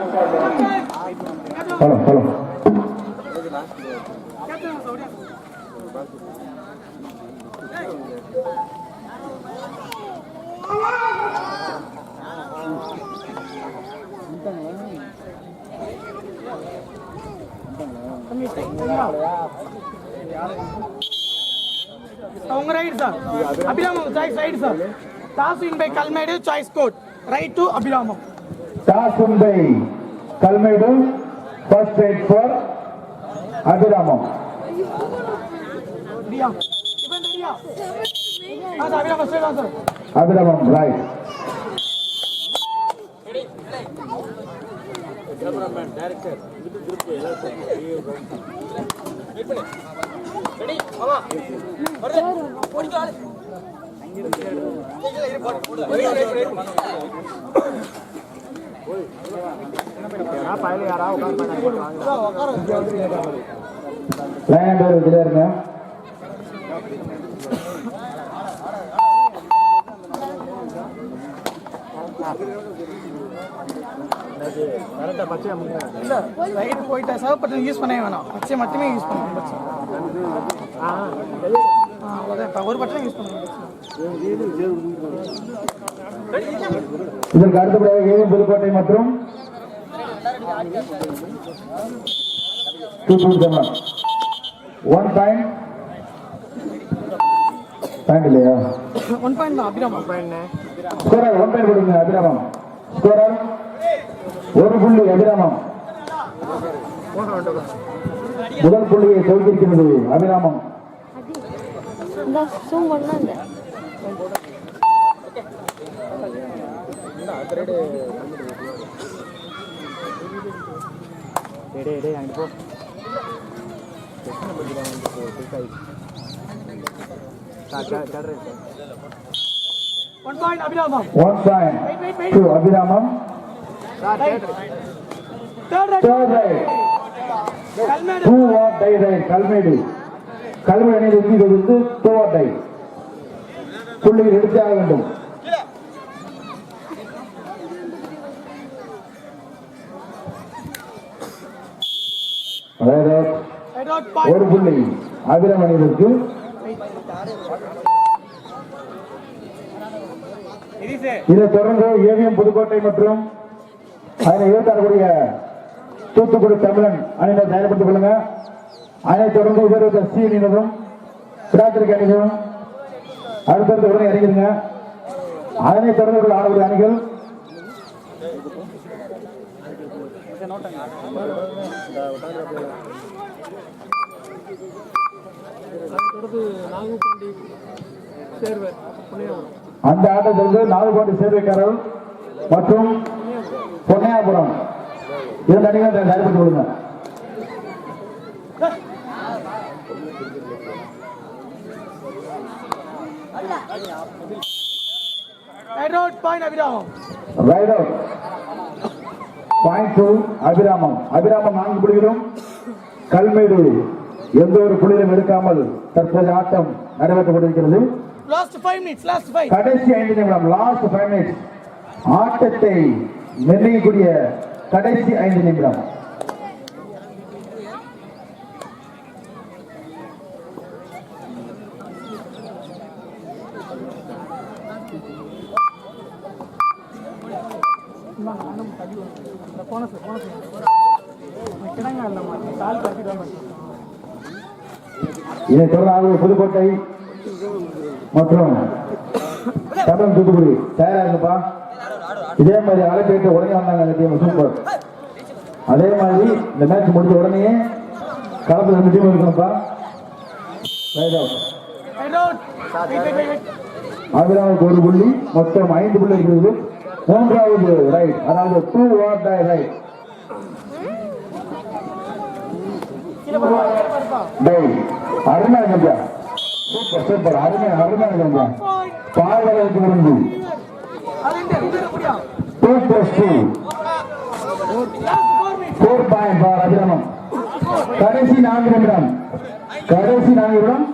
Hello hello Strong right, sir. Abhiramam, choice right, sir. Toss in by Kalmedu, choice court. Right to Abhiramam. Toss by Kalmedu first eight for Abhiramam Abhiramam right cameraman director இது group எல்லாரும் wait பண்ணு ready மாமா வருது ஓடிட்டு ஆளு அங்க இருக்கு போடு போடு லைன் இதுல இருங்க இல்ல ரைட் போயிட்டா சர்வ் பட்டன் யூஸ் பண்ணவே வேணாம் பச்சை மட்டுமே யூஸ் ஒரு பட்டன் யூஸ் பண்ணணும் இதற்கு அடுத்தபடியாக புதுக்கோட்டை மற்றும் ஒன் பாயிண்ட் பாயிண்ட் இல்லையா? ஒன் பாயிண்ட் தான் அபிராமம் ஸ்கோரர் ஒன் பாயிண்ட் கொடுங்க அபிராமம். ஸ்கோரர் ஒரு புள்ளி அபிராமம். முதல் புள்ளியை தொகுத்திருக்கிறது Abhiramam. Abhiramam to Abhiramam third right right Kalmedu to Kalmedu Kalmedu அணியில் டை புள்ளிகள் எடுத்தாக வேண்டும் அதாவது ரைட் அவுட் பாயிண்ட் ஒரு புள்ளி. அபிரமணியனுக்கு இதைத் இதை தொடர்ந்து ஏவிஎம் புதுக்கோட்டை மற்றும் அதனை எதிர்த்தாரக்கூடிய தூத்துக்குடி தமிழன் அணியினர் தயார்படுத்திக் கொள்ளுங்க. அதனைத் தொடர்ந்து உயர்ந்த சி அணியினரும் பிராத்திரிக் அணிகளும் அடுத்தடுத்த உடனே இறங்கிடுங்க. அதனைத் தொடர்ந்து உள்ள ஆடக்கூடிய அணிகள் அந்த ஆட்டத்திற்கு நாகர்கோட்டை சேர்வைக்காரர் மற்றும் பொன்னையாபுரம் இரண்டு அணிகள் தயார்படுத்திக் கொள்ளுங்க. Right out point Abhiramam right out two Abhiramam. Abhiramam நான்கு புள்ளிகளும் கல்மேடு. எந்த ஒரு புள்ளியிலும் எடுக்காமல் தற்போது ஆட்டம் நடைபெற்றுக் கொண்டிருக்கிறது கடைசி ஐந்து நிமிடம் லாஸ்ட் ஃபைவ் மினிட்ஸ் ஆட்டத்தை நிர்ணயிக்கக்கூடிய கடைசி ஐந்து நிமிடம். போனஸ் போனஸ் கிடங்க இல்லைம்மா கால் கட்டிட்டு இதை தொடர்ந்து புதுக்கோட்டை மற்றும் தமிழ் தூத்துக்குடி தயாரா இருப்பா இதே மாதிரி அழைப்பிட்டு உடனே வந்தாங்க அந்த டீம் சூப்பர் அதே மாதிரி இந்த மேட்ச் முடிஞ்ச உடனே களத்தில் ரெண்டு டீம் இருக்கணும்ப்பா. ரைட் அவுட் ஒரு புள்ளி மொத்தம் ஐந்து புள்ளி இருக்கிறது. மூன்றாவது ரைட் அதாவது டூ வாட் டை ரைட் அருமையா கஞ்சா சூப்பர் சூப்பர் அருமை அருமையா கஞ்சா point பார்வதற்கு two plus two four point for Abhiramam கடைசி நான்கு நிமிடம். கடைசி நான்கு நிமிடம்.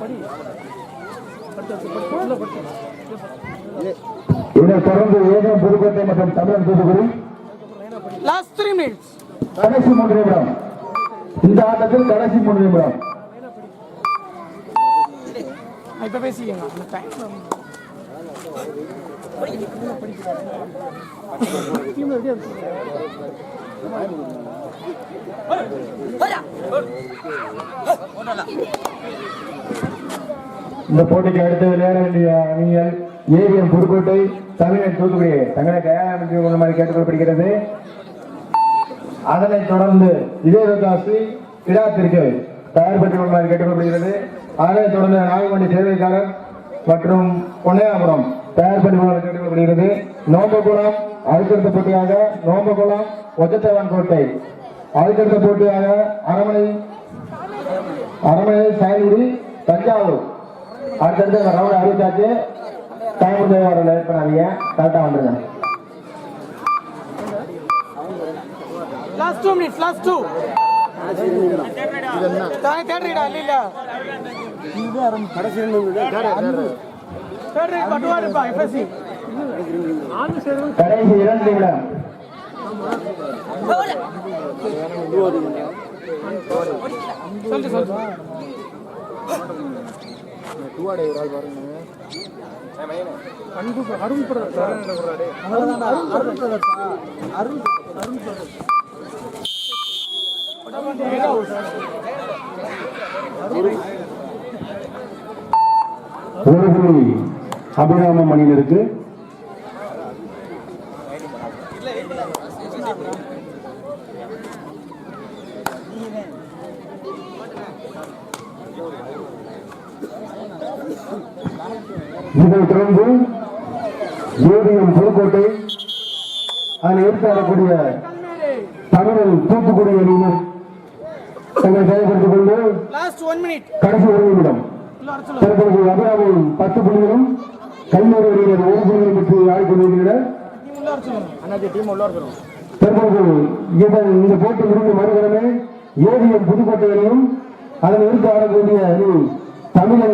पढि पढ्छ இதனைத் தொடர்ந்து ஏவிஎம் புதுக்கோட்டை மற்றும் தமிழன் தூத்துக்குடி. லாஸ்ட் த்ரீ மினிட்ஸ் கடைசி மூன்று நிமிடம். இந்த ஆட்டத்தில் கடைசி மூன்று நிமிடம். இப்போ பேசிக்கங்க. அந்த டைம் இந்த போட்டிக்கு அடுத்து விளையாட வேண்டிய அணிகள் ஏவிஎம் புதுக்கோட்டை தமிழன் தூத்துக்குடி தங்களை தயாரிப்பு மாதிரி கேட்டுக்கொள்ளப்படுகிறது அதனைத் தொடர்ந்து விஜயதாசி கிடாத்திற்கு தயார்படுத்திக் கொள்ளுமாறு கேட்டுக்கொள்ளப்படுகிறது அதனைத் தொடர்ந்து நாகமண்டி சேவைக்காரர் மற்றும் பொன்னையாபுரம் தயார்படுத்திக் கொள்ளுமாறு கேட்டுக்கொள்ளப்படுகிறது நோம்பகுளம் அதுக்கடுத்த போட்டியாக நோம்பகுளம் ஒஜத்தவன் கோட்டை. அதுக்கடுத்த போட்டியாக அரமனை அரமனை சாயல்குடி தஞ்சாவூர். அடுத்தடுத்து இந்த ரவுண்ட் அறிவிச்சாச்சு டைம் வர லேட் பண்ணாதீங்க. கரெக்டாக வந்துருங்க. Last two minutes last two இல்ல தேர்ட் அன்பு அருண் இருப்பா அருண் அருண் இரண்டு அருண் சொல்லு சொல்லு அபிராம புள்ளி அபிராமம் இதைத் தொடர்ந்து ஏவிஎம் புதுக்கோட்டை அதில் ஏற்பாடக்கூடிய தமிழ் தூத்துக்குடி அணியினர் தங்களை செயல்படுத்திக் கொண்டு கடைசி ஒரு நிமிடம். தற்போது அபிராமம் பத்து புள்ளிகளும் கல்லூரி அணியினர் ஒரு புள்ளிகளும் பெற்று சொல்லு தற்போது இதன் இந்த போட்டி முடிந்து மறுகணமே ஏவிஎம் புதுக்கோட்டை அணியும் அதனை எதிர்த்து ஆடக்கூடிய அணி தமிழை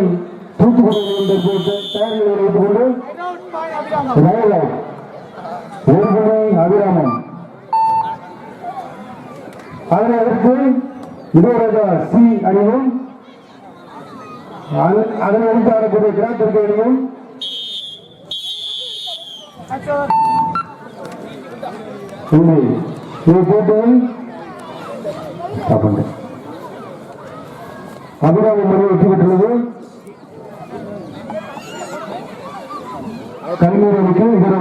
தூத்துக்குடி அணியும் தயாரிகளை வைத்துக் கொண்டு அதனை அடுத்து இதோட சி அணியும் அதனை அடுத்து ஆடக்கூடிய கிராத்திற்கு அணியும் இல்லை இது போட்டியில் அபிராமி மணி வெற்றி பெற்றுள்ளது கண்ணீர் அணிக்கு இதர